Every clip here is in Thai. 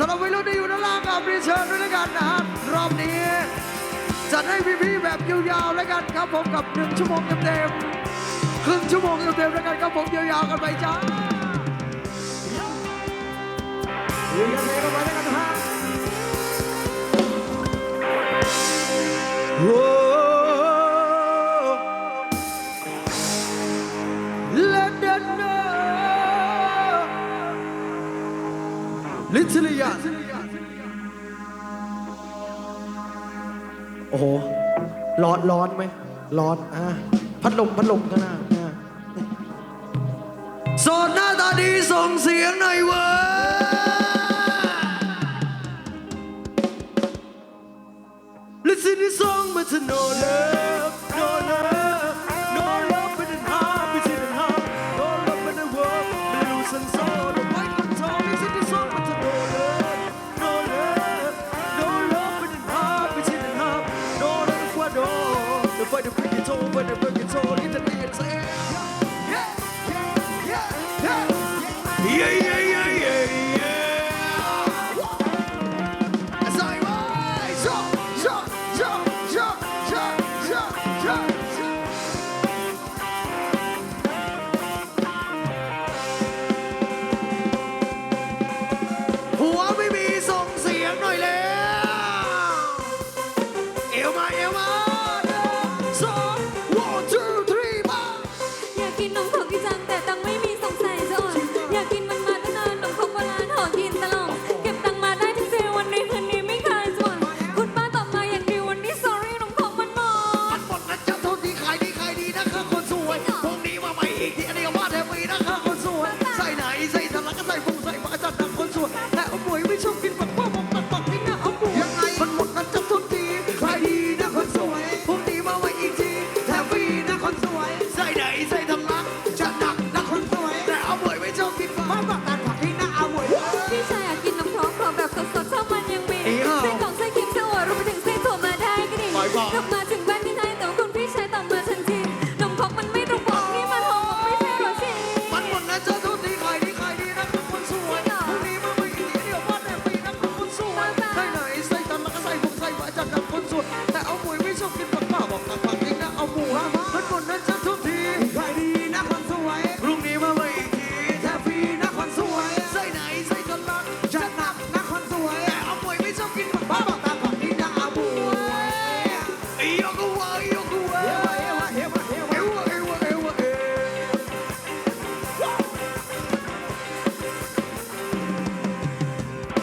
สำหรับวัรุ่นที่อยู่ด้านล่างครับรีเชิญด้วยแล้วกันนะฮะรอบนี้จะให้พี่ๆแบบยาวๆแล้วกันครับผมกับหนึ่งชั่วโมงเต็มๆครึ่งชั่วโมงเต็มๆแล้วกันครับผมยาวๆกันไปจ้าอยู่กันเลยกันไปแล้วกันฮะเดิน ลิทิริยาโอ้โห ร้อนร้อนไหม ร้อน อะ พัดลม พัดลมข้างหน้าสดหน้าตาดีส่งเสียงหน่อยเว้ยลิซินี่ส่งมาทโนเลย 要吗？要吗？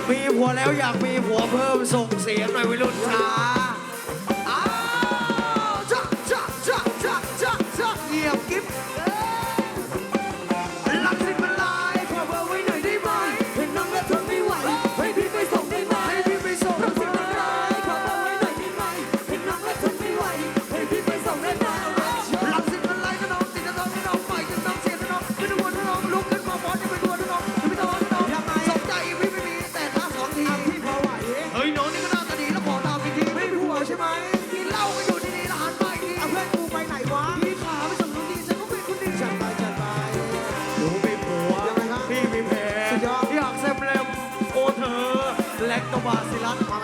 มีผัวแล้วอยากมีผัวเพิ่มส่งเสียงหน่อยวิรุษจ้า วาสิลัต